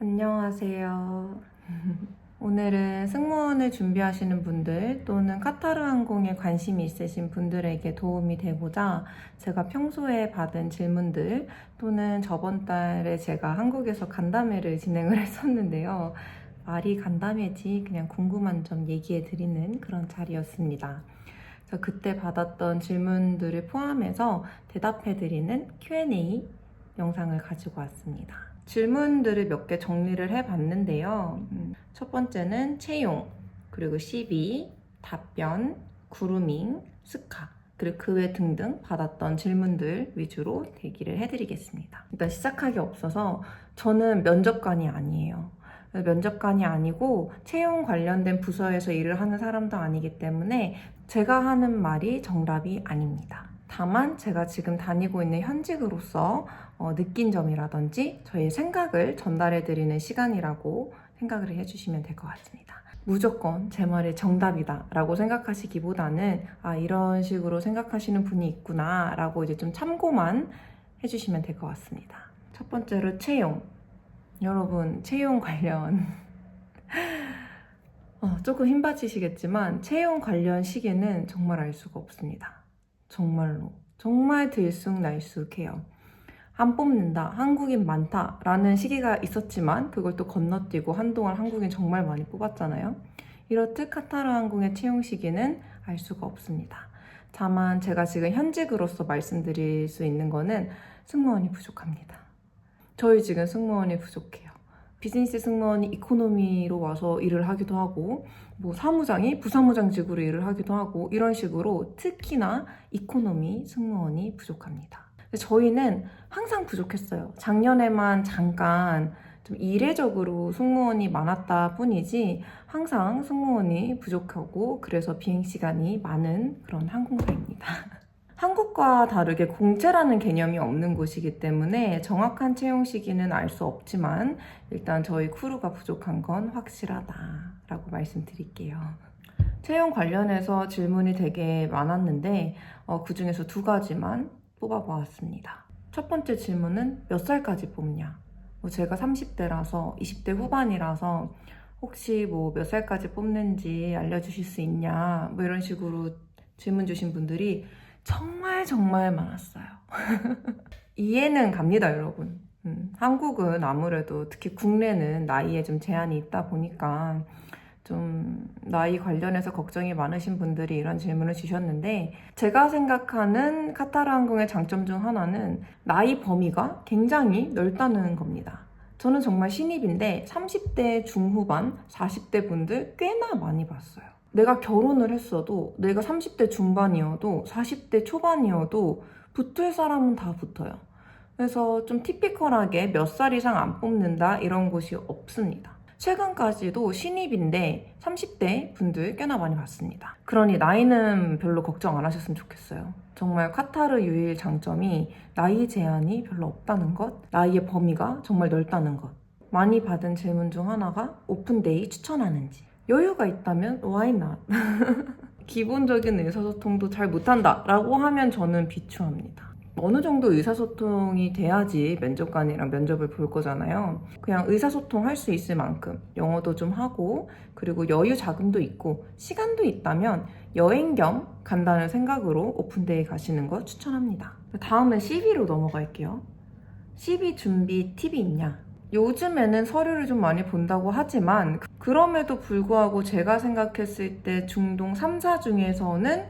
안녕하세요. 오늘은 승무원을 준비하시는 분들 또는 카타르 항공에 관심이 있으신 분들에게 도움이 되고자 제가 평소에 받은 질문들 또는 저번 달에 제가 한국에서 간담회를 진행을 했었는데요. 말이 간담회지 그냥 궁금한 점 얘기해 드리는 그런 자리였습니다. 그래서 그때 받았던 질문들을 포함해서 대답해 드리는 Q&A 영상을 가지고 왔습니다. 질문들을 몇 개 정리를 해봤는데요. 음, 첫 번째는 채용, 그리고 CV, 답변, 그루밍, 스카, 그리고 그 외 등등 받았던 질문들 위주로 대기를 해드리겠습니다. 일단 시작하기 없어서 저는 면접관이 아니에요. 면접관이 아니고 채용 관련된 부서에서 일을 하는 사람도 아니기 때문에 제가 하는 말이 정답이 아닙니다. 다만 제가 지금 다니고 있는 현직으로서 어, 느낀 점이라든지 저의 생각을 전달해 드리는 시간이라고 생각을 해주시면 될 것 같습니다. 무조건 제 말이 정답이다 라고 생각하시기보다는 아 이런 식으로 생각하시는 분이 있구나 라고 이제 좀 참고만 해주시면 될 것 같습니다. 첫 번째로 채용 여러분 채용 관련 어, 조금 힘 빠지시겠지만 채용 관련 시기는 정말 알 수가 없습니다. 정말로 정말 들쑥날쑥해요. 안 뽑는다, 한국인 많다 라는 시기가 있었지만 그걸 또 건너뛰고 한동안 한국인 정말 많이 뽑았잖아요. 이렇듯 카타르 항공의 채용 시기는 알 수가 없습니다. 다만 제가 지금 현직으로서 말씀드릴 수 있는 거는 승무원이 부족합니다. 저희 지금 승무원이 부족해요. 비즈니스 승무원이 이코노미로 와서 일을 하기도 하고, 뭐 사무장이 부사무장직으로 일을 하기도 하고, 이런 식으로 특히나 이코노미 승무원이 부족합니다. 저희는 항상 부족했어요. 작년에만 잠깐 좀 이례적으로 승무원이 많았다 뿐이지, 항상 승무원이 부족하고, 그래서 비행 시간이 많은 그런 항공사입니다. 한국과 다르게 공채라는 개념이 없는 곳이기 때문에 정확한 채용 시기는 알 수 없지만 일단 저희 크루가 부족한 건 확실하다라고 말씀드릴게요. 채용 관련해서 질문이 되게 많았는데 어, 그 중에서 두 가지만 뽑아보았습니다. 첫 번째 질문은 몇 살까지 뽑냐? 뭐 제가 30대라서 20대 후반이라서 혹시 뭐 몇 살까지 뽑는지 알려주실 수 있냐? 뭐 이런 식으로 질문 주신 분들이 정말 정말 많았어요. 이해는 갑니다, 여러분. 음, 한국은 아무래도 특히 국내는 나이에 좀 제한이 있다 보니까 좀 나이 관련해서 걱정이 많으신 분들이 이런 질문을 주셨는데 제가 생각하는 카타르 항공의 장점 중 하나는 나이 범위가 굉장히 넓다는 겁니다. 저는 정말 신입인데 30대 중후반, 40대 분들 꽤나 많이 봤어요. 내가 결혼을 했어도 내가 30대 중반이어도 40대 초반이어도 붙을 사람은 다 붙어요. 그래서 좀 티피컬하게 몇 살 이상 안 뽑는다 이런 곳이 없습니다. 최근까지도 신입인데 30대 분들 꽤나 많이 봤습니다. 그러니 나이는 별로 걱정 안 하셨으면 좋겠어요. 정말 카타르 유일 장점이 나이 제한이 별로 없다는 것, 나이의 범위가 정말 넓다는 것. 많이 받은 질문 중 하나가 오픈데이 추천하는지. 여유가 있다면 why not? 기본적인 의사소통도 잘 못한다 라고 하면 저는 비추합니다. 어느 정도 의사소통이 돼야지 면접관이랑 면접을 볼 거잖아요. 그냥 의사소통 할 수 있을 만큼 영어도 좀 하고 그리고 여유 자금도 있고 시간도 있다면 여행 겸 간다는 생각으로 오픈데이 가시는 거 추천합니다. 다음은 CV로 넘어갈게요. CV 준비 팁이 있냐? 요즘에는 서류를 좀 많이 본다고 하지만 그럼에도 불구하고 제가 생각했을 때 중동 3사 중에서는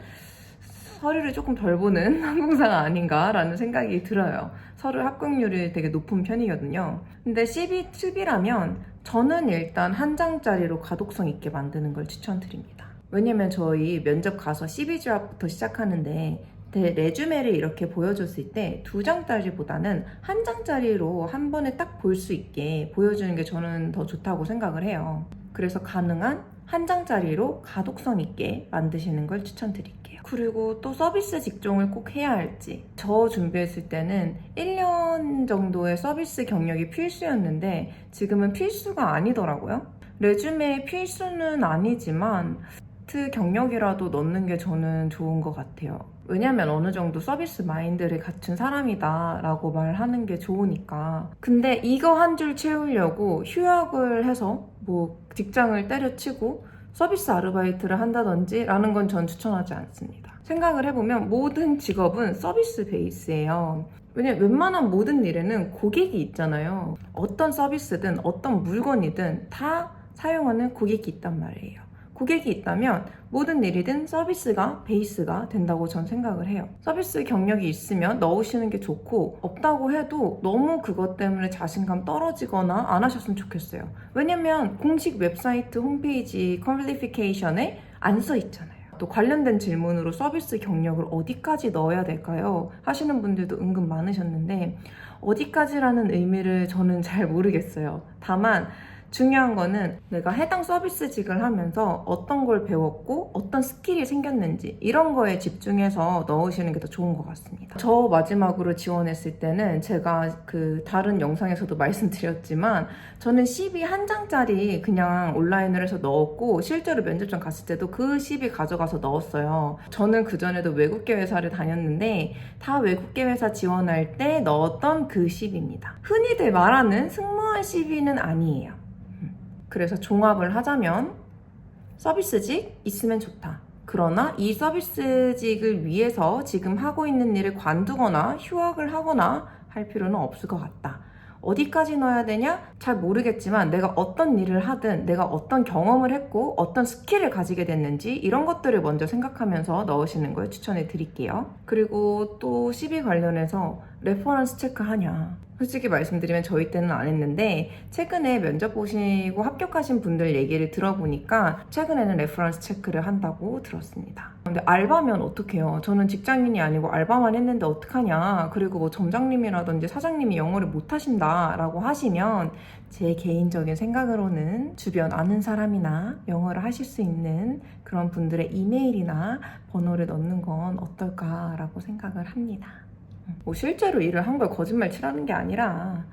서류를 조금 덜 보는 항공사가 아닌가라는 생각이 들어요. 서류 합격률이 되게 높은 편이거든요. 근데 CV 팁이라면 저는 일단 한 장짜리로 가독성 있게 만드는 걸 추천드립니다. 왜냐면 저희 면접 가서 CV 드랍부터 시작하는데 내 레주메를 이렇게 보여줬을 때 두 장짜리보다는 한 장짜리로 한 번에 딱 볼 수 있게 보여주는 게 저는 더 좋다고 생각을 해요. 그래서 가능한 한 장짜리로 가독성 있게 만드시는 걸 추천드릴게요. 그리고 또 서비스 직종을 꼭 해야 할지. 저 준비했을 때는 1년 정도의 서비스 경력이 필수였는데 지금은 필수가 아니더라고요. 레주메 필수는 아니지만 아르바이트 경력이라도 넣는 게 저는 좋은 것 같아요. 왜냐면 어느 정도 서비스 마인드를 갖춘 사람이다 라고 말하는 게 좋으니까. 근데 이거 한 줄 채우려고 휴학을 해서 뭐 직장을 때려치고 서비스 아르바이트를 한다든지 라는 건 전 추천하지 않습니다. 생각을 해보면 모든 직업은 서비스 베이스예요. 왜냐면 웬만한 모든 일에는 고객이 있잖아요. 어떤 서비스든 어떤 물건이든 다 사용하는 고객이 있단 말이에요. 고객이 있다면 모든 일이든 서비스가 베이스가 된다고 전 생각을 해요. 서비스 경력이 있으면 넣으시는 게 좋고 없다고 해도 너무 그것 때문에 자신감 떨어지거나 안 하셨으면 좋겠어요. 왜냐면 공식 웹사이트 홈페이지 퀄리피케이션에 안 써 있잖아요. 또 관련된 질문으로 서비스 경력을 어디까지 넣어야 될까요? 하시는 분들도 은근 많으셨는데 어디까지라는 의미를 저는 잘 모르겠어요. 다만 중요한 거는 내가 해당 서비스직을 하면서 어떤 걸 배웠고 어떤 스킬이 생겼는지 이런 거에 집중해서 넣으시는 게 더 좋은 것 같습니다. 저 마지막으로 지원했을 때는 제가 그 다른 영상에서도 말씀드렸지만 저는 CV 한 장짜리 그냥 온라인으로 해서 넣었고 실제로 면접장 갔을 때도 그 CV 가져가서 넣었어요. 저는 그전에도 외국계 회사를 다녔는데 다 외국계 회사 지원할 때 넣었던 그 CV입니다. 흔히들 말하는 승무원 CV는 아니에요. 그래서 종합을 하자면 서비스직 있으면 좋다. 그러나 이 서비스직을 위해서 지금 하고 있는 일을 관두거나 휴학을 하거나 할 필요는 없을 것 같다. 어디까지 넣어야 되냐? 잘 모르겠지만 내가 어떤 일을 하든 내가 어떤 경험을 했고 어떤 스킬을 가지게 됐는지 이런 것들을 먼저 생각하면서 넣으시는 걸 추천해 드릴게요. 그리고 또 CV 관련해서 레퍼런스 체크하냐. 솔직히 말씀드리면 저희 때는 안 했는데 최근에 면접 보시고 합격하신 분들 얘기를 들어보니까 최근에는 레퍼런스 체크를 한다고 들었습니다. 근데 알바면 어떡해요? 저는 직장인이 아니고 알바만 했는데 어떡하냐? 그리고 뭐 점장님이라든지 사장님이 영어를 못 하신다라고 하시면 제 개인적인 생각으로는 주변 아는 사람이나 영어를 하실 수 있는 그런 분들의 이메일이나 번호를 넣는 건 어떨까라고 생각을 합니다. 뭐 실제로 일을 한 걸 거짓말 치라는 게 아니라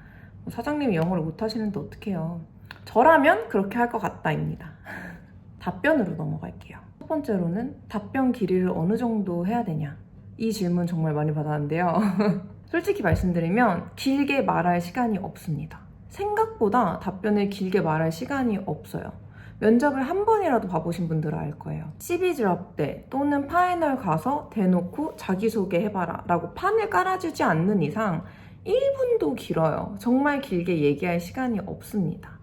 뭐 사장님이 영어를 못 하시는데 어떡해요. 저라면 그렇게 할 것 같다입니다. 답변으로 넘어갈게요. 첫 번째로는 답변 길이를 어느 정도 해야 되냐. 이 질문 정말 많이 받았는데요. 솔직히 말씀드리면 길게 말할 시간이 없습니다. 생각보다 답변을 길게 말할 시간이 없어요. 면접을 한 번이라도 봐보신 분들은 알 거예요. CV 드랍 때 또는 파이널 가서 대놓고 자기소개 해봐라 라고 판을 깔아주지 않는 이상 1분도 길어요. 정말 길게 얘기할 시간이 없습니다.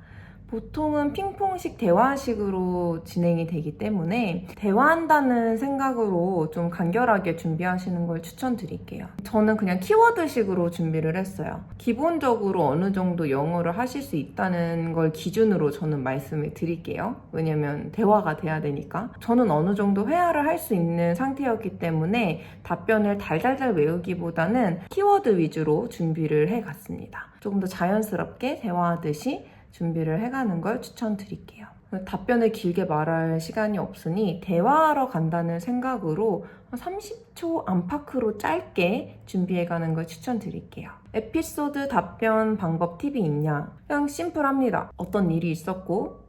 보통은 핑퐁식 대화식으로 진행이 되기 때문에 대화한다는 생각으로 좀 간결하게 준비하시는 걸 추천드릴게요. 저는 그냥 키워드식으로 준비를 했어요. 기본적으로 어느 정도 영어를 하실 수 있다는 걸 기준으로 저는 말씀을 드릴게요. 왜냐면 대화가 돼야 되니까. 저는 어느 정도 회화를 할 수 있는 상태였기 때문에 답변을 달달달 외우기보다는 키워드 위주로 준비를 해 갔습니다. 조금 더 자연스럽게 대화하듯이 준비를 해가는 걸 추천드릴게요. 답변을 길게 말할 시간이 없으니 대화하러 간다는 생각으로 30초 안팎으로 짧게 준비해가는 걸 추천드릴게요. 에피소드 답변 방법 팁이 있냐? 그냥 심플합니다. 어떤 일이 있었고,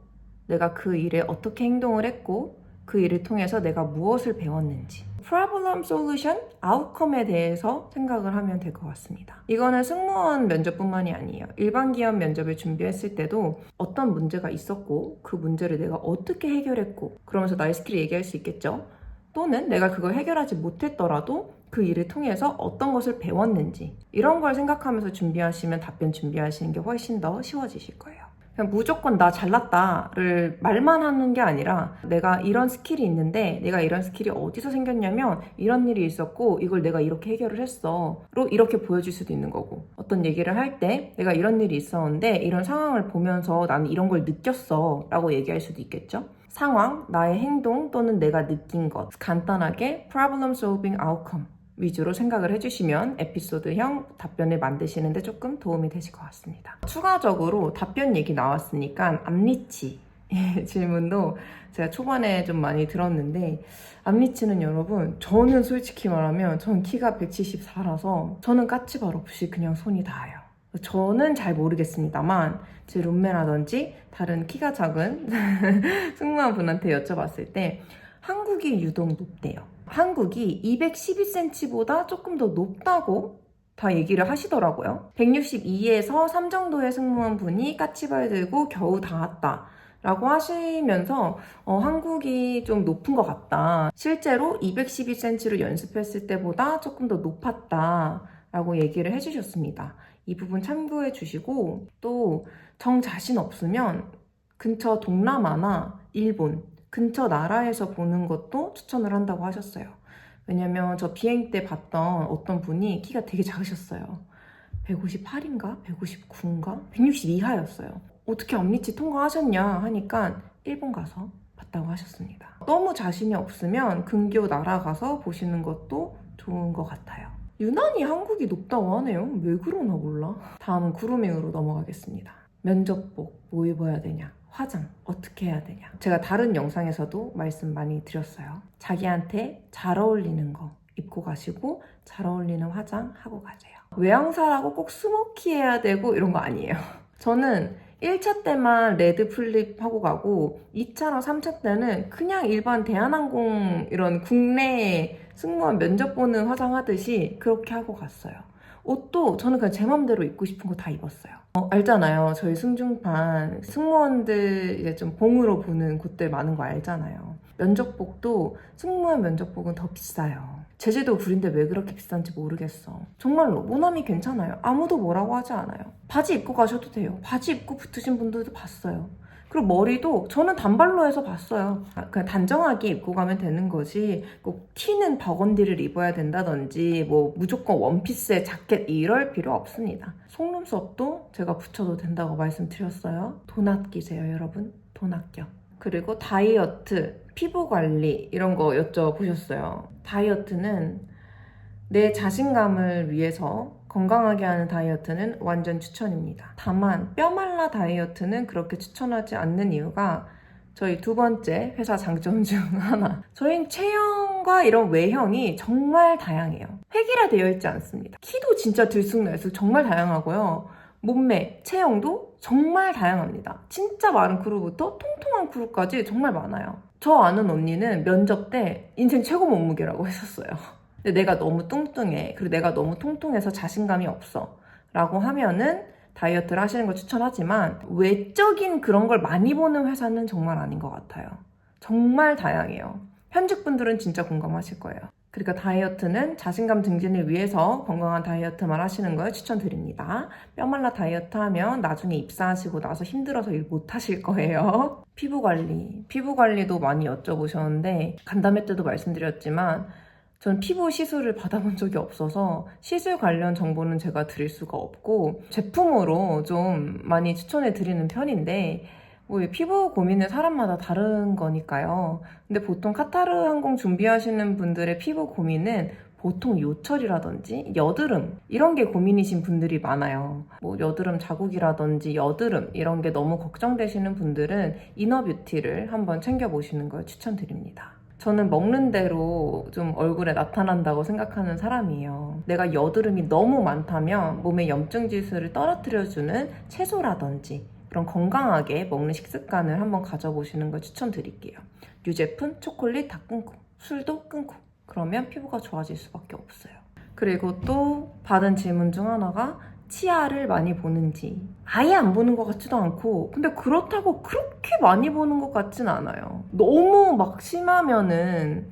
내가 그 일에 어떻게 행동을 했고, 그 일을 통해서 내가 무엇을 배웠는지. Problem solution, outcome에 대해서 생각을 하면 될 것 같습니다. 이거는 승무원 면접뿐만이 아니에요. 일반 기업 면접을 준비했을 때도 어떤 문제가 있었고 그 문제를 내가 어떻게 해결했고 그러면서 나의 스킬을 얘기할 수 있겠죠. 또는 내가 그걸 해결하지 못했더라도 그 일을 통해서 어떤 것을 배웠는지 이런 걸 생각하면서 준비하시면 답변 준비하시는 게 훨씬 더 쉬워지실 거예요. 그냥 무조건 나 잘났다를 말만 하는 게 아니라 내가 이런 스킬이 있는데 내가 이런 스킬이 어디서 생겼냐면 이런 일이 있었고 이걸 내가 이렇게 해결을 했어로 이렇게 보여줄 수도 있는 거고. 어떤 얘기를 할 때 내가 이런 일이 있었는데 이런 상황을 보면서 나는 이런 걸 느꼈어 라고 얘기할 수도 있겠죠? 상황, 나의 행동 또는 내가 느낀 것. 간단하게 problem solving outcome 위주로 생각을 해주시면 에피소드형 답변을 만드시는데 조금 도움이 되실 것 같습니다. 추가적으로 답변 얘기 나왔으니까 암리치 질문도 제가 초반에 좀 많이 들었는데 암리치는 여러분 저는 솔직히 말하면 전 키가 174라서 저는 까치발 없이 그냥 손이 닿아요. 저는 잘 모르겠습니다만 제 룸메라든지 다른 키가 작은 승무원 분한테 여쭤봤을 때 한국이 유독 높대요. 한국이 212cm보다 조금 더 높다고 다 얘기를 하시더라고요. 162에서 3 정도의 승무원 분이 까치발 들고 겨우 닿았다. 라고 하시면서 어, 한국이 좀 높은 것 같다. 실제로 212cm로 연습했을 때보다 조금 더 높았다. 라고 얘기를 해주셨습니다. 이 부분 참고해 주시고 또 정 자신 없으면 근처 동남아나 일본 근처 나라에서 보는 것도 추천을 한다고 하셨어요. 왜냐면 저 비행 때 봤던 어떤 분이 키가 되게 작으셨어요. 158인가? 159인가? 160 이하였어요. 어떻게 앞니치 통과하셨냐 하니까 일본 가서 봤다고 하셨습니다. 너무 자신이 없으면 근교 나라 가서 보시는 것도 좋은 것 같아요. 유난히 한국이 높다고 하네요. 왜 그러나 몰라. 다음은 구루밍으로 넘어가겠습니다. 면접복 뭐 입어야 되냐? 화장 어떻게 해야 되냐? 제가 다른 영상에서도 말씀 많이 드렸어요. 자기한테 잘 어울리는 거 입고 가시고 잘 어울리는 화장 하고 가세요. 외항사라고 꼭 스모키 해야 되고 이런 거 아니에요. 저는 1차 때만 레드 플립 하고 가고 2차랑 3차 때는 그냥 일반 대한항공 이런 국내 승무원 면접 보는 화장 하듯이 그렇게 하고 갔어요. 옷도 저는 그냥 제 맘대로 입고 싶은 거 다 입었어요. 어, 알잖아요. 저희 승중판 승무원들 이제 좀 봉으로 보는 곳들 많은 거 알잖아요. 면접복도 승무원 면접복은 더 비싸요. 제주도 굴인데 왜 그렇게 비싼지 모르겠어. 정말로 모나미 괜찮아요. 아무도 뭐라고 하지 않아요. 바지 입고 가셔도 돼요. 바지 입고 붙으신 분들도 봤어요. 그리고 머리도 저는 단발로 해서 봤어요. 아, 그냥 단정하게 입고 가면 되는 거지. 꼭 튀는 버건디를 입어야 된다든지, 뭐 무조건 원피스에 자켓 이럴 필요 없습니다. 속눈썹도 제가 붙여도 된다고 말씀드렸어요. 돈 아끼세요, 여러분. 돈 아껴. 그리고 다이어트, 피부 관리 이런 거 여쭤보셨어요. 다이어트는 내 자신감을 위해서 건강하게 하는 다이어트는 완전 추천입니다. 다만 뼈말라 다이어트는 그렇게 추천하지 않는 이유가 저희 두 번째 회사 장점 중 하나. 저희 체형과 이런 외형이 정말 다양해요. 획일화되어 있지 않습니다. 키도 진짜 들쑥날쑥 정말 다양하고요. 몸매, 체형도 정말 다양합니다. 진짜 마른 크루부터 통통한 크루까지 정말 많아요. 저 아는 언니는 면접 때 인생 최고 몸무게라고 했었어요. 근데 내가 너무 뚱뚱해. 그리고 내가 너무 통통해서 자신감이 없어. 라고 하면은 다이어트를 하시는 걸 추천하지만 외적인 그런 걸 많이 보는 회사는 정말 아닌 것 같아요. 정말 다양해요. 현직분들은 진짜 공감하실 거예요. 그러니까 다이어트는 자신감 증진을 위해서 건강한 다이어트만 하시는 걸 추천드립니다. 뼈말라 다이어트 하면 나중에 입사하시고 나서 힘들어서 일 못 하실 거예요. 피부 관리. 피부 관리도 많이 여쭤보셨는데 간담회 때도 말씀드렸지만 전 피부 시술을 받아본 적이 없어서 시술 관련 정보는 제가 드릴 수가 없고 제품으로 좀 많이 추천해 드리는 편인데 뭐 피부 고민은 사람마다 다른 거니까요. 근데 보통 카타르 항공 준비하시는 분들의 피부 고민은 보통 요철이라든지 여드름 이런 게 고민이신 분들이 많아요. 뭐 여드름 자국이라든지 여드름 이런 게 너무 걱정되시는 분들은 이너뷰티를 한번 챙겨보시는 걸 추천드립니다. 저는 먹는 대로 좀 얼굴에 나타난다고 생각하는 사람이에요. 내가 여드름이 너무 많다면 몸의 염증 지수를 떨어뜨려주는 채소라든지 그런 건강하게 먹는 식습관을 한번 가져보시는 걸 추천드릴게요. 유제품, 초콜릿 다 끊고 술도 끊고 그러면 피부가 좋아질 수밖에 없어요. 그리고 또 받은 질문 중 하나가 치아를 많이 보는지 아예 안 보는 것 같지도 않고 근데 그렇다고 그렇게 많이 보는 것 같진 않아요. 너무 막 심하면은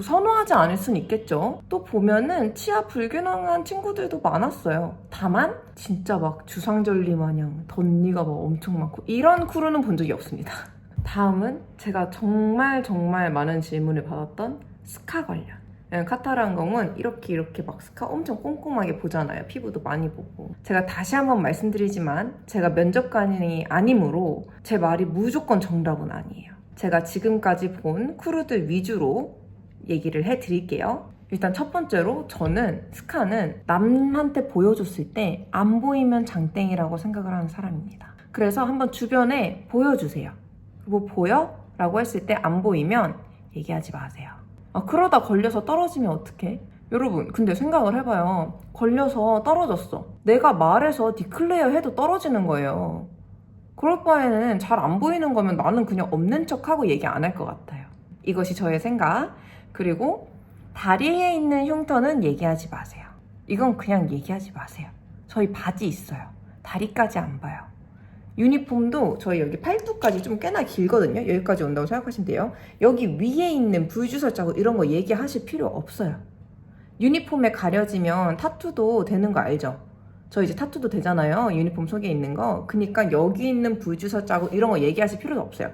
선호하지 않을 순 있겠죠. 또 보면은 치아 불균형한 친구들도 많았어요. 다만 진짜 막 주상절리 마냥 덧니가 막 엄청 많고 이런 크루는 본 적이 없습니다. 다음은 제가 정말 정말 많은 질문을 받았던 스카 관련. 예, 카타르 항공은 이렇게 이렇게 막 스카 엄청 꼼꼼하게 보잖아요. 피부도 많이 보고. 제가 다시 한번 말씀드리지만 제가 면접관이 아니므로 제 말이 무조건 정답은 아니에요. 제가 지금까지 본 크루들 위주로 얘기를 해드릴게요. 일단 첫 번째로 저는 스카는 남한테 보여줬을 때 안 보이면 장땡이라고 생각을 하는 사람입니다. 그래서 한번 주변에 보여주세요. 뭐 보여? 라고 했을 때 안 보이면 얘기하지 마세요. 아, 그러다 걸려서 떨어지면 어떡해? 여러분, 근데 생각을 해봐요. 걸려서 떨어졌어. 내가 말해서 디클레어 해도 떨어지는 거예요. 그럴 바에는 잘 안 보이는 거면 나는 그냥 없는 척 하고 얘기 안 할 것 같아요. 이것이 저의 생각. 그리고 다리에 있는 흉터는 얘기하지 마세요. 이건 그냥 얘기하지 마세요. 저희 바지 있어요. 다리까지 안 봐요. 유니폼도 저희 여기 팔뚝까지 좀 꽤나 길거든요. 여기까지 온다고 생각하시면 돼요. 여기 위에 있는 불주설 자국 이런 거 얘기하실 필요 없어요. 유니폼에 가려지면 타투도 되는 거 알죠? 저 이제 타투도 되잖아요. 유니폼 속에 있는 거. 그니까 여기 있는 불주설 자국 이런 거 얘기하실 필요도 없어요.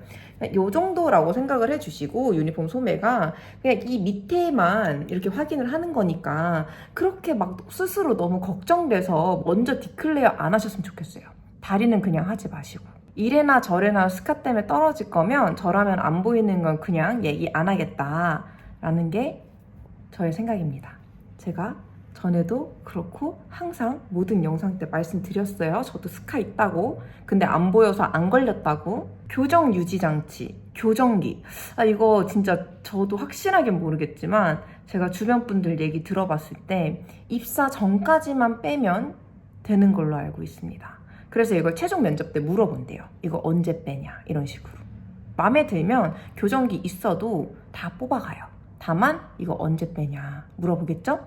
요 정도라고 생각을 해주시고 유니폼 소매가 그냥 이 밑에만 이렇게 확인을 하는 거니까 그렇게 막 스스로 너무 걱정돼서 먼저 디클레어 안 하셨으면 좋겠어요. 다리는 그냥 하지 마시고. 이래나 저래나 스카 때문에 떨어질 거면 저라면 안 보이는 건 그냥 얘기 안 하겠다 라는 게 저의 생각입니다. 제가 전에도 그렇고 항상 모든 영상 때 말씀드렸어요. 저도 스카 있다고. 근데 안 보여서 안 걸렸다고. 교정 유지 장치, 교정기. 아 이거 진짜 저도 확실하게 모르겠지만 제가 주변 분들 얘기 들어봤을 때 입사 전까지만 빼면 되는 걸로 알고 있습니다. 그래서 이걸 최종 면접 때 물어본대요. 이거 언제 빼냐 이런 식으로. 마음에 들면 교정기 있어도 다 뽑아가요. 다만 이거 언제 빼냐 물어보겠죠?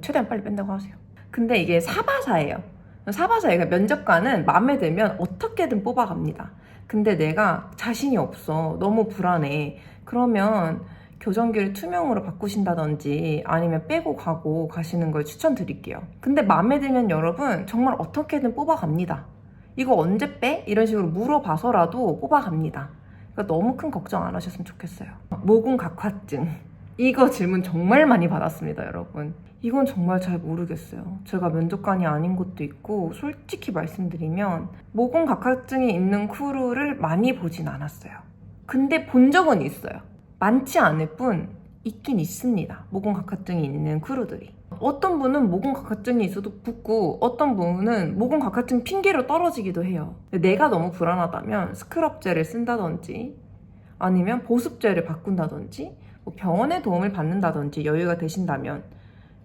최대한 빨리 뺀다고 하세요. 근데 이게 사바사예요. 사바사예요. 면접관은 마음에 들면 어떻게든 뽑아갑니다. 근데 내가 자신이 없어. 너무 불안해. 그러면 교정기를 투명으로 바꾸신다든지 아니면 빼고 가고 가시는 걸 추천드릴게요. 근데 마음에 들면 여러분 정말 어떻게든 뽑아갑니다. 이거 언제 빼? 이런 식으로 물어봐서라도 뽑아갑니다. 그러니까 너무 큰 걱정 안 하셨으면 좋겠어요. 모공 각화증. 이거 질문 정말 많이 받았습니다, 여러분. 이건 정말 잘 모르겠어요. 제가 면접관이 아닌 것도 있고, 솔직히 말씀드리면, 모공 각화증이 있는 크루를 많이 보진 않았어요. 근데 본 적은 있어요. 많지 않을 뿐, 있긴 있습니다. 모공 각화증이 있는 크루들이. 어떤 분은 모공 각화증이 있어도 붓고, 어떤 분은 모공 각화증 핑계로 떨어지기도 해요. 내가 너무 불안하다면 스크럽젤을 쓴다든지, 아니면 보습제를 바꾼다든지, 뭐 병원의 도움을 받는다든지 여유가 되신다면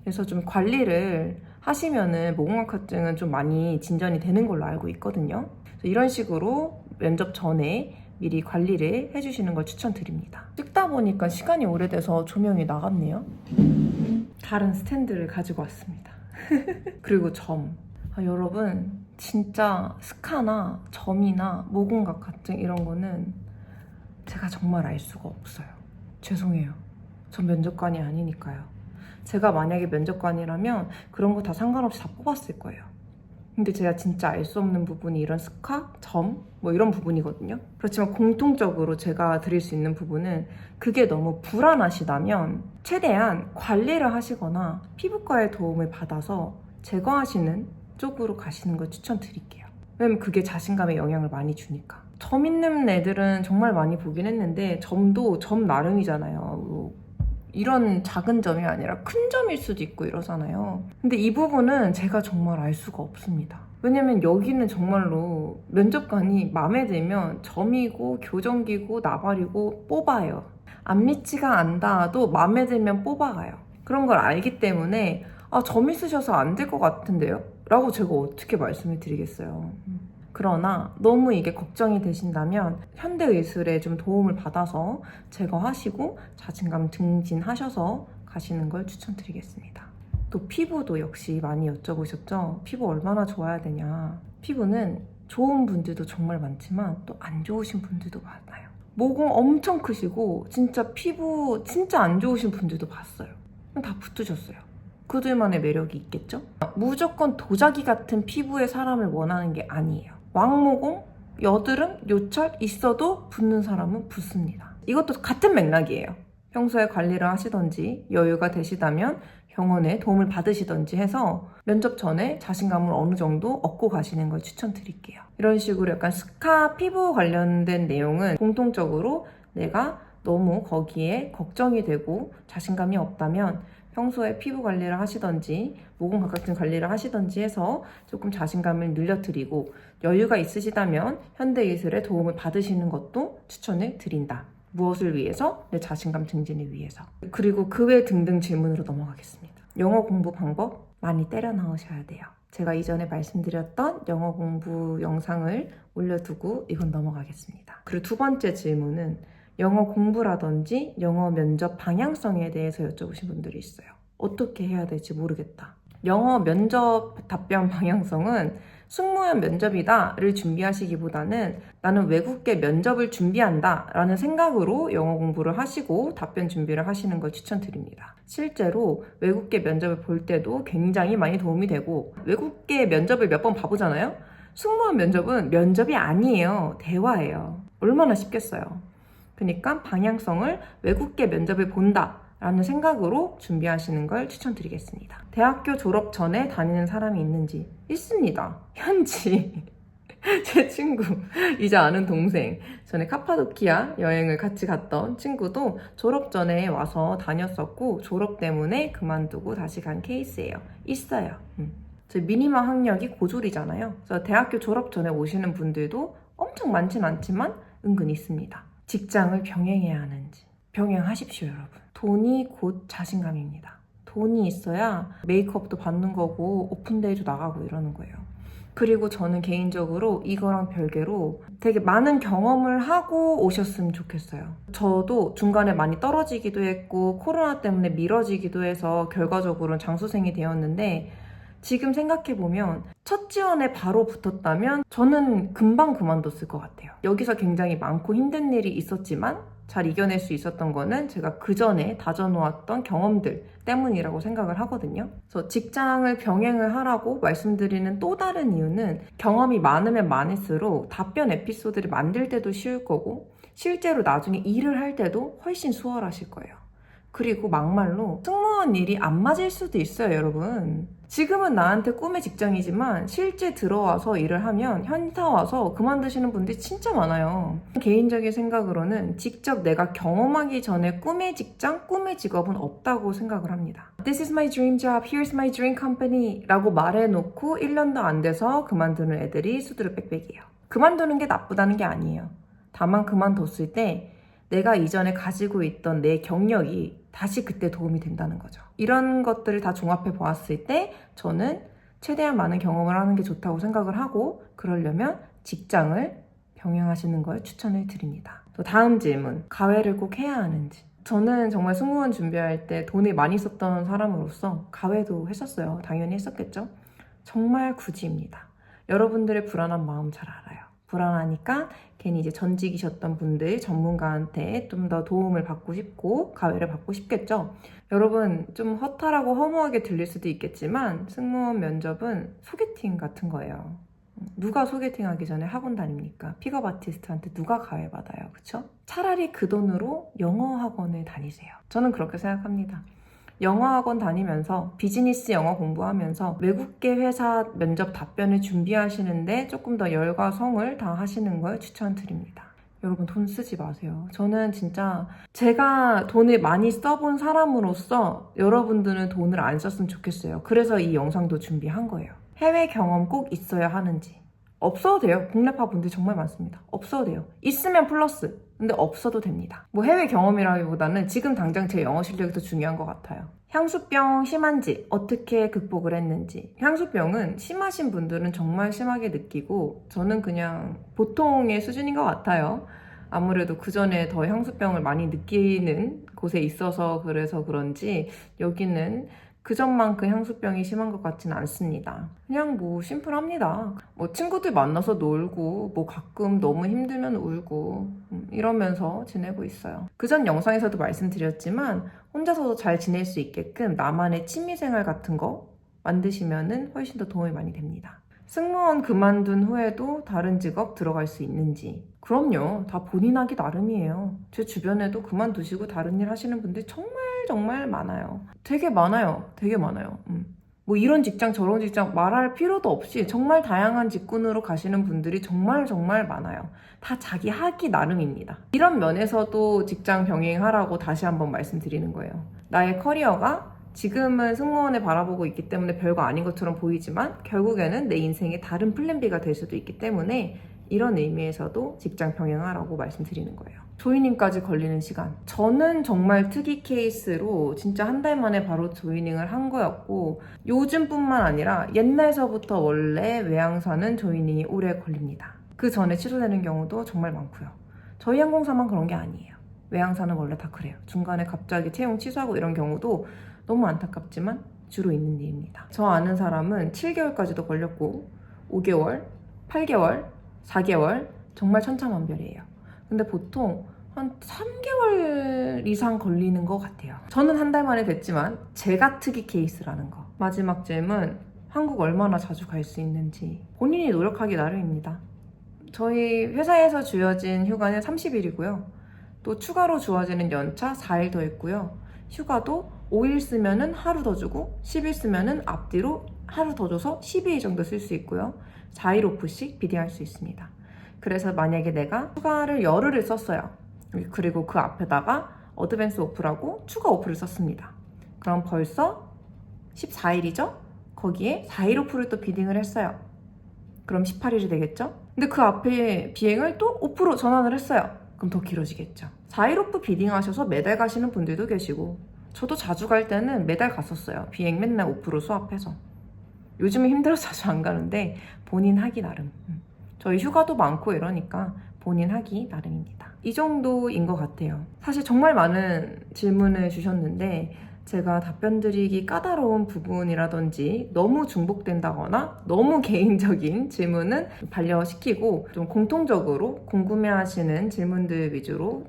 그래서 좀 관리를 하시면은 모공각화증은 좀 많이 진전이 되는 걸로 알고 있거든요. 이런 식으로 면접 전에 미리 관리를 해주시는 걸 추천드립니다. 찍다 보니까 시간이 오래돼서 조명이 나갔네요. 다른 스탠드를 가지고 왔습니다. 그리고 점. 아, 여러분 진짜 스카나 점이나 모공각화증 이런 거는 제가 정말 알 수가 없어요. 죄송해요. 전 면접관이 아니니까요. 제가 만약에 면접관이라면 그런 거 다 상관없이 다 뽑았을 거예요. 근데 제가 진짜 알 수 없는 부분이 이런 스카, 점, 뭐 이런 부분이거든요. 그렇지만 공통적으로 제가 드릴 수 있는 부분은 그게 너무 불안하시다면 최대한 관리를 하시거나 피부과의 도움을 받아서 제거하시는 쪽으로 가시는 걸 추천드릴게요. 왜냐면 그게 자신감에 영향을 많이 주니까. 점 있는 애들은 정말 많이 보긴 했는데 점도 점 나름이잖아요. 뭐 이런 작은 점이 아니라 큰 점일 수도 있고 이러잖아요. 근데 이 부분은 제가 정말 알 수가 없습니다. 왜냐면 여기는 정말로 면접관이 마음에 들면 점이고 교정기고 나발이고 뽑아요. 안 믿지가 않다도 마음에 들면 뽑아가요. 그런 걸 알기 때문에 아, 점 있으셔서 안 될 것 같은데요? 라고 제가 어떻게 말씀을 드리겠어요. 그러나 너무 이게 걱정이 되신다면 현대 의술에 좀 도움을 받아서 제거하시고 자신감 증진하셔서 가시는 걸 추천드리겠습니다. 또 피부도 역시 많이 여쭤보셨죠? 피부 얼마나 좋아야 되냐? 피부는 좋은 분들도 정말 많지만 또 안 좋으신 분들도 많아요. 모공 엄청 크시고 진짜 피부 진짜 안 좋으신 분들도 봤어요. 다 붙으셨어요. 그들만의 매력이 있겠죠? 무조건 도자기 같은 피부의 사람을 원하는 게 아니에요. 왕모공, 여드름, 요철 있어도 붓는 사람은 붓습니다. 이것도 같은 맥락이에요. 평소에 관리를 하시던지 여유가 되시다면 병원에 도움을 받으시던지 해서 면접 전에 자신감을 어느 정도 얻고 가시는 걸 추천드릴게요. 이런 식으로 약간 스카 피부 관련된 내용은 공통적으로 내가 너무 거기에 걱정이 되고 자신감이 없다면 평소에 피부 관리를 하시던지 모공 각각증 관리를 하시던지 해서 조금 자신감을 늘려드리고 여유가 있으시다면 현대예술의 도움을 받으시는 것도 추천을 드린다. 무엇을 위해서? 내 자신감 증진을 위해서. 그리고 그 외 등등 질문으로 넘어가겠습니다. 영어 공부 방법 많이 때려 넣으셔야 돼요. 제가 이전에 말씀드렸던 영어 공부 영상을 올려두고 이건 넘어가겠습니다. 그리고 두 번째 질문은 영어 공부라든지 영어 면접 방향성에 대해서 여쭤보신 분들이 있어요. 어떻게 해야 될지 모르겠다. 영어 면접 답변 방향성은 승무원 면접이다를 준비하시기보다는 나는 외국계 면접을 준비한다 라는 생각으로 영어 공부를 하시고 답변 준비를 하시는 걸 추천드립니다. 실제로 외국계 면접을 볼 때도 굉장히 많이 도움이 되고 외국계 면접을 몇 번 봐보잖아요? 승무원 면접은 면접이 아니에요. 대화예요. 얼마나 쉽겠어요. 그러니까 방향성을 외국계 면접을 본다. 라는 생각으로 준비하시는 걸 추천드리겠습니다. 대학교 졸업 전에 다니는 사람이 있는지 있습니다. 현지. 제 친구, 이제 아는 동생, 전에 카파도키아 여행을 같이 갔던 친구도 졸업 전에 와서 다녔었고, 졸업 때문에 그만두고 다시 간 케이스예요. 있어요. 음. 저 미니멈 학력이 고졸이잖아요. 그래서 대학교 졸업 전에 오시는 분들도 엄청 많진 않지만 은근 있습니다. 직장을 병행해야 하는지. 병행하십시오, 여러분. 돈이 곧 자신감입니다. 돈이 있어야 메이크업도 받는 거고 오픈데이도 나가고 이러는 거예요. 그리고 저는 개인적으로 이거랑 별개로 되게 많은 경험을 하고 오셨으면 좋겠어요. 저도 중간에 많이 떨어지기도 했고 코로나 때문에 미뤄지기도 해서 결과적으로는 장수생이 되었는데 지금 생각해보면 첫 지원에 바로 붙었다면 저는 금방 그만뒀을 것 같아요. 여기서 굉장히 많고 힘든 일이 있었지만 잘 이겨낼 수 있었던 거는 제가 그 전에 다져놓았던 경험들 때문이라고 생각을 하거든요. 그래서 직장을 병행을 하라고 말씀드리는 또 다른 이유는 경험이 많으면 많을수록 답변 에피소드를 만들 때도 쉬울 거고 실제로 나중에 일을 할 때도 훨씬 수월하실 거예요. 그리고 막말로 승무원 일이 안 맞을 수도 있어요, 여러분. 지금은 나한테 꿈의 직장이지만 실제 들어와서 일을 하면 현타 와서 그만두시는 분들이 진짜 많아요. 개인적인 생각으로는 직접 내가 경험하기 전에 꿈의 직장, 꿈의 직업은 없다고 생각을 합니다. This is my dream job, here's my dream company 라고 말해놓고 1년도 안 돼서 그만두는 애들이 수두룩 빽빽이에요. 그만두는 게 나쁘다는 게 아니에요. 다만 그만뒀을 때 내가 이전에 가지고 있던 내 경력이 다시 그때 도움이 된다는 거죠. 이런 것들을 다 종합해 보았을 때 저는 최대한 많은 경험을 하는 게 좋다고 생각을 하고 그러려면 직장을 병행하시는 걸 추천을 드립니다. 또 다음 질문. 가외를 꼭 해야 하는지. 저는 정말 승무원 준비할 때 돈을 많이 썼던 사람으로서 가외도 했었어요. 당연히 했었겠죠. 정말 굳이입니다. 여러분들의 불안한 마음 잘 알아요. 불안하니까 괜히 이제 전직이셨던 분들 전문가한테 좀 더 도움을 받고 싶고 가외를 받고 싶겠죠. 여러분 좀 허탈하고 허무하게 들릴 수도 있겠지만 승무원 면접은 소개팅 같은 거예요. 누가 소개팅 하기 전에 학원 다닙니까? 픽업 아티스트한테 누가 가외 받아요. 그쵸? 차라리 그 돈으로 영어 학원을 다니세요. 저는 그렇게 생각합니다. 영어 학원 다니면서 비즈니스 영어 공부하면서 외국계 회사 면접 답변을 준비하시는데 조금 더 열과 성을 다하시는 걸 추천드립니다. 여러분 돈 쓰지 마세요. 저는 진짜 제가 돈을 많이 써본 사람으로서 여러분들은 돈을 안 썼으면 좋겠어요. 그래서 이 영상도 준비한 거예요. 해외 경험 꼭 있어야 하는지. 없어도 돼요. 국내파 분들 정말 많습니다. 없어도 돼요. 있으면 플러스. 근데 없어도 됩니다. 뭐 해외 경험이라기보다는 지금 당장 제 영어 실력이 더 중요한 것 같아요. 향수병 심한지 어떻게 극복을 했는지 향수병은 심하신 분들은 정말 심하게 느끼고 저는 그냥 보통의 수준인 것 같아요. 아무래도 그 전에 더 향수병을 많이 느끼는 곳에 있어서 그래서 그런지 여기는 그 전만큼 향수병이 심한 것 같지는 않습니다. 그냥 뭐 심플합니다. 뭐 친구들 만나서 놀고 뭐 가끔 너무 힘들면 울고 음, 이러면서 지내고 있어요. 그전 영상에서도 말씀드렸지만 혼자서도 잘 지낼 수 있게끔 나만의 취미생활 같은 거 만드시면은 훨씬 더 도움이 많이 됩니다. 승무원 그만둔 후에도 다른 직업 들어갈 수 있는지 그럼요. 다 본인 하기 나름이에요. 제 주변에도 그만두시고 다른 일 하시는 분들 정말 정말 많아요. 되게 많아요. 되게 많아요. 음. 뭐 이런 직장 저런 직장 말할 필요도 없이 정말 다양한 직군으로 가시는 분들이 정말 정말 많아요. 다 자기 하기 나름입니다. 이런 면에서도 직장 병행하라고 다시 한번 말씀드리는 거예요. 나의 커리어가 지금은 승무원을 바라보고 있기 때문에 별거 아닌 것처럼 보이지만 결국에는 내 인생의 다른 플랜 B가 될 수도 있기 때문에 이런 의미에서도 직장 병행하라고 말씀드리는 거예요. 조이닝까지 걸리는 시간. 저는 정말 특이 케이스로 진짜 한 달 만에 바로 조이닝을 한 거였고 요즘뿐만 아니라 옛날서부터 원래 외항사는 조이닝이 오래 걸립니다. 그 전에 취소되는 경우도 정말 많고요. 저희 항공사만 그런 게 아니에요. 외항사는 원래 다 그래요. 중간에 갑자기 채용 취소하고 이런 경우도 너무 안타깝지만 주로 있는 일입니다. 저 아는 사람은 7개월까지도 걸렸고 5개월, 8개월, 4개월 정말 천차만별이에요. 근데 보통 한 3개월 이상 걸리는 것 같아요. 저는 한 달 만에 됐지만 제가 특이 케이스라는 거. 마지막 질문 한국 얼마나 자주 갈 수 있는지 본인이 노력하기 나름입니다. 저희 회사에서 주어진 휴가는 30일이고요. 또 추가로 주어지는 연차 4일 더 있고요. 휴가도 5일 쓰면은 하루 더 주고 10일 쓰면은 앞뒤로 하루 더 줘서 12일 정도 쓸 수 있고요. 4일 오프씩 비딩할 수 있습니다. 그래서 만약에 내가 휴가를 열흘을 썼어요. 그리고 그 앞에다가 어드밴스 오프라고 추가 오프를 썼습니다. 그럼 벌써 14일이죠? 거기에 4일 오프를 또 비딩을 했어요. 그럼 18일이 되겠죠? 근데 그 앞에 비행을 또 오프로 전환을 했어요. 그럼 더 길어지겠죠. 4일 오프 비딩 하셔서 매달 가시는 분들도 계시고 저도 자주 갈 때는 매달 갔었어요. 비행 맨날 오프로 수합해서. 요즘은 힘들어서 자주 안 가는데 본인 하기 나름. 음. 저희 휴가도 많고 이러니까 본인 하기 나름입니다. 이 정도인 것 같아요. 사실 정말 많은 질문을 주셨는데 제가 답변 드리기 까다로운 부분이라든지 너무 중복된다거나 너무 개인적인 질문은 반려시키고 좀 공통적으로 궁금해하시는 질문들 위주로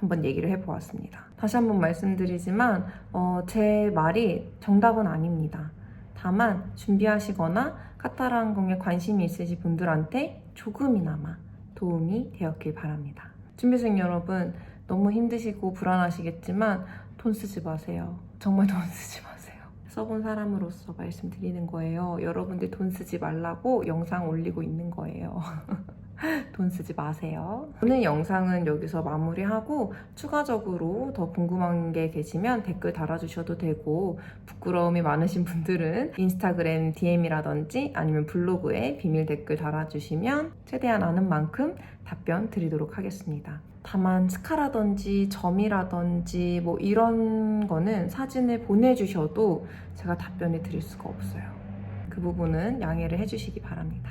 한번 얘기를 해보았습니다. 다시 한번 말씀드리지만 어, 제 말이 정답은 아닙니다. 다만 준비하시거나 카타르 항공에 관심이 있으신 분들한테 조금이나마 도움이 되었길 바랍니다. 준비생 여러분 너무 힘드시고 불안하시겠지만 돈 쓰지 마세요. 정말 돈 쓰지 마세요. 써본 사람으로서 말씀드리는 거예요. 여러분들 돈 쓰지 말라고 영상 올리고 있는 거예요. 돈 쓰지 마세요. 오늘 영상은 여기서 마무리하고 추가적으로 더 궁금한 게 계시면 댓글 달아주셔도 되고 부끄러움이 많으신 분들은 인스타그램 DM이라든지 아니면 블로그에 비밀 댓글 달아주시면 최대한 아는 만큼 답변 드리도록 하겠습니다. 다만 스카라든지 점이라든지 뭐 이런 거는 사진을 보내주셔도 제가 답변을 드릴 수가 없어요. 그 부분은 양해를 해주시기 바랍니다.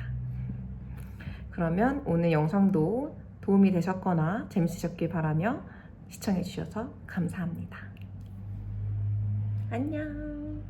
그러면 오늘 영상도 도움이 되셨거나 재밌으셨길 바라며 시청해주셔서 감사합니다. 안녕.